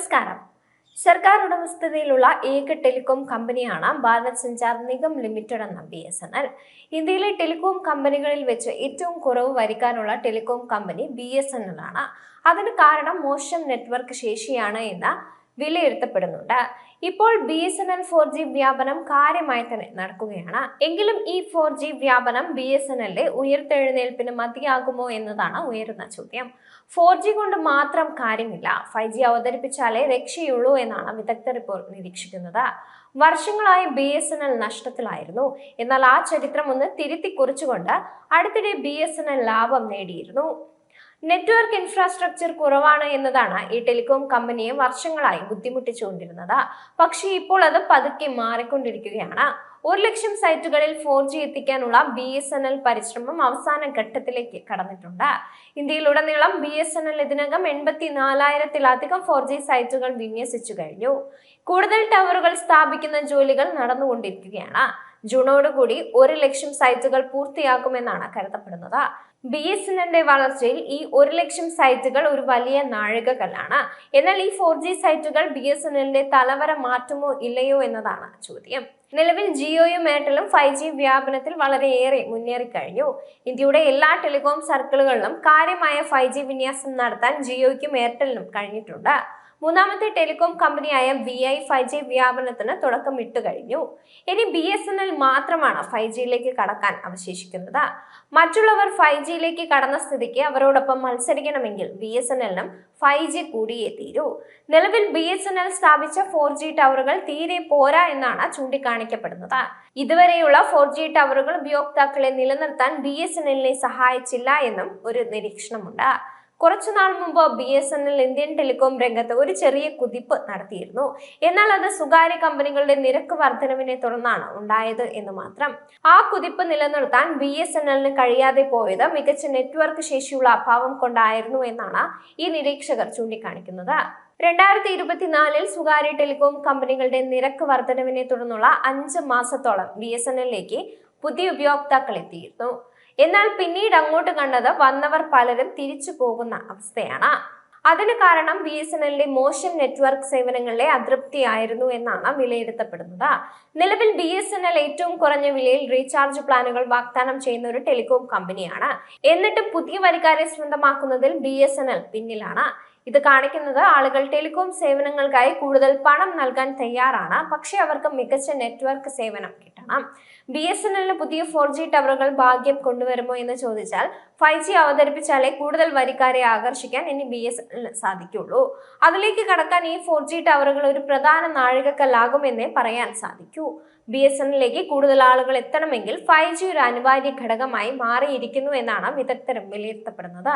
നമസ്കാരം. സർക്കാർ ഉടമസ്ഥതയിലുള്ള ഏക ടെലികോം കമ്പനിയാണ് ഭാരത് സഞ്ചാർ നിഗം ലിമിറ്റഡ് എന്ന ബി എസ് എൻ എൽ. ഇന്ത്യയിലെ ടെലികോം കമ്പനികളിൽ വെച്ച് ഏറ്റവും കുറവ് വരിക്കാനുള്ള ടെലികോം കമ്പനി ബി എസ് എൻ എൽ ആണ്. അതിന് കാരണം മോശം നെറ്റ്വർക്ക് ശേഷിയാണ് എന്ന് വിലയിരുത്തപ്പെടുന്നുണ്ട്. ഇപ്പോൾ B S N L four G വ്യാപനം കാര്യമായി തന്നെ നടക്കുകയാണ്. എങ്കിലും ഈ ഫോർ ജി വ്യാപനം ബി എസ് എൻ എല്ലിലെ ഉയർത്തെഴുന്നേൽപ്പിന് മതിയാകുമോ എന്നതാണ് ഉയരുന്ന ചോദ്യം. ഫോർ ജി കൊണ്ട് മാത്രം കാര്യമില്ല. ഫൈവ് ജി അവതരിപ്പിച്ചാലേ രക്ഷയുള്ളൂ എന്നാണ് വിദഗ്ധർ ഇപ്പോൾ നിരീക്ഷിക്കുന്നത്. വർഷങ്ങളായി ബി എസ് എൻ എൽ നഷ്ടത്തിലായിരുന്നു. എന്നാൽ ആ ചരിത്രം ഒന്ന് തിരുത്തി കുറിച്ചുകൊണ്ട് അടുത്തിടെ ബി എസ് എൻ എൽ ലാഭം നേടിയിരുന്നു. നെറ്റ്വർക്ക് ഇൻഫ്രാസ്ട്രക്ചർ കുറവാണ് എന്നതാണ് ഈ ടെലികോം കമ്പനിയെ വർഷങ്ങളായി ബുദ്ധിമുട്ടിച്ചുകൊണ്ടിരുന്നത്. പക്ഷേ ഇപ്പോൾ അത് പതുക്കെ മാറിക്കൊണ്ടിരിക്കുകയാണ്. ഒരു ലക്ഷം സൈറ്റുകളിൽ ഫോർ ജി എത്തിക്കാനുള്ള ബി എസ് എൻ എൽ പരിശ്രമം അവസാന ഘട്ടത്തിലേക്ക് കടന്നിട്ടുണ്ട്. ഇന്ത്യയിലുടനീളം ബി എസ് എൻ എൽ ഇതിനകം എൺപത്തി നാലായിരത്തിലധികം ഫോർ ജി സൈറ്റുകൾ വിന്യസിച്ചു കഴിഞ്ഞു. കൂടുതൽ ടവറുകൾ സ്ഥാപിക്കുന്ന ജോലികൾ നടന്നുകൊണ്ടിരിക്കുകയാണ്. ജൂണോടുകൂടി ഒരു ലക്ഷം സൈറ്റുകൾ പൂർത്തിയാക്കുമെന്നാണ് കരുതപ്പെടുന്നത്. ബി എസ് എൻ എല്ലിന്റെ വളർച്ചയിൽ ഈ ഒരു ലക്ഷം സൈറ്റുകൾ ഒരു വലിയ നാഴികകല്ലാണ്. എന്നാൽ ഈ ഫോർ ജി സൈറ്റുകൾ ബി എസ് എൻ എല്ലിന്റെ തലവര മാറ്റുമോ ഇല്ലയോ എന്നതാണ് ചോദ്യം. നിലവിൽ ജിയോയും എയർടെലും ഫൈവ് ജി വ്യാപനത്തിൽ വളരെയേറെ മുന്നേറിക്കഴിഞ്ഞു ഇന്ത്യയുടെ എല്ലാ ടെലികോം സർക്കിളുകളിലും കാര്യമായ ഫൈവ് ജി വിന്യാസം നടത്താൻ ജിയോയ്ക്കും എയർടെലിനും കഴിഞ്ഞിട്ടുണ്ട്. മൂന്നാമത്തെ ടെലികോം കമ്പനിയായ വി ഐ ഫൈവ് ജി വ്യാപനത്തിന് തുടക്കം ഇട്ടു കഴിഞ്ഞു. ഇനി ബി എസ് എൻ എൽ മാത്രമാണ് ഫൈവ് ജിയിലേക്ക് കടക്കാൻ അവശേഷിക്കുന്നത്. മറ്റുള്ളവർ ഫൈവ് ജിയിലേക്ക് കടന്ന സ്ഥിതിക്ക് അവരോടൊപ്പം മത്സരിക്കണമെങ്കിൽ ബി എസ് എൻ എല്ലിനും ഫൈവ് ജി കൂടിയേ തീരൂ നിലവിൽ ബി എസ് എൻ എൽ സ്ഥാപിച്ച ഫോർ ജി ടവറുകൾ തീരെ പോരാ എന്നാണ് ചൂണ്ടിക്കാണിക്കപ്പെടുന്നത്. ഇതുവരെയുള്ള ഫോർ ജി ടവറുകൾ ഉപയോക്താക്കളെ നിലനിർത്താൻ ബി എസ് എൻ എല്ലിനെ സഹായിച്ചില്ല എന്നും ഒരു നിരീക്ഷണമുണ്ട്. കുറച്ചുനാൾ മുമ്പ് B S N L Indian telecom രംഗത്ത് ഒരു ചെറിയ കുതിപ്പ് നടത്തിയിരുന്നു. എന്നാൽ അത് സ്വകാര്യ കമ്പനികളുടെ നിരക്ക് വർധനവിനെ തുടർന്നാണ് ഉണ്ടായത് എന്ന് മാത്രം. ആ കുതിപ്പ് നിലനിർത്താൻ ബി എസ് എൻ എല്ലിന് കഴിയാതെ പോയത് മികച്ച നെറ്റ്വർക്ക് ശേഷിയുള്ള അഭാവം കൊണ്ടായിരുന്നു എന്നാണ് ഈ നിരീക്ഷകർ ചൂണ്ടിക്കാണിക്കുന്നത്. രണ്ടായിരത്തി ഇരുപത്തിനാലിൽ സ്വകാര്യ ടെലികോം കമ്പനികളുടെ നിരക്ക് വർധനവിനെ തുടർന്നുള്ള അഞ്ച് മാസത്തോളം ബി എസ് എൻ എല്ലിലേക്ക് പുതിയ ഉപയോക്താക്കൾ എത്തിയിരുന്നു. എന്നാൽ പിന്നീട് അങ്ങോട്ട് കണ്ടത് വന്നവർ പലരും തിരിച്ചു പോകുന്ന അവസ്ഥയാണ്. അതിന് കാരണം ബി എസ് എൻ എല്ലിന്റെ മോശം നെറ്റ്വർക്ക് സേവനങ്ങളിലെ അതൃപ്തിയായിരുന്നു എന്നാണ് വിലയിരുത്തപ്പെടുന്നത്. നിലവിൽ ബി എസ് എൻ എൽ ഏറ്റവും കുറഞ്ഞ വിലയിൽ റീചാർജ് പ്ലാനുകൾ വാഗ്ദാനം ചെയ്യുന്ന ഒരു ടെലികോം കമ്പനിയാണ്. എന്നിട്ടും പുതിയ വരിക്കാരെ സ്വന്തമാക്കുന്നതിൽ ബി എസ് എൻ എൽ പിന്നിലാണ്. ഇത് കാണിക്കുന്നത് ആളുകൾ ടെലികോം സേവനങ്ങൾക്കായി കൂടുതൽ പണം നൽകാൻ തയ്യാറാണ്. പക്ഷേ അവർക്ക് മികച്ച നെറ്റ്വർക്ക് സേവനം കിട്ടണം. ബി എസ് എൻ എല്ലിന് പുതിയ ഫോർ ജി ടവറുകൾ ഭാഗ്യം കൊണ്ടുവരുമോ എന്ന് ചോദിച്ചാൽ ഫൈവ് ജി അവതരിപ്പിച്ചാലേ കൂടുതൽ വരിക്കാരെ ആകർഷിക്കാൻ ഇനി ബി എസ് എൻ സാധിക്കുള്ളൂ. അതിലേക്ക് കടക്കാൻ ഈ ഫോർ ജി ടവറുകൾ ഒരു പ്രധാന നാഴികക്കല്ലാകുമെന്നേ പറയാൻ സാധിക്കൂ. ബി എസ് എന്നിലേക്ക് കൂടുതൽ ആളുകൾ എത്തണമെങ്കിൽ ഫൈവ് ജി ഒരു അനിവാര്യ ഘടകമായി മാറിയിരിക്കുന്നു എന്നാണ് വിദഗ്ധരും വിലയിരുത്തപ്പെടുന്നത്.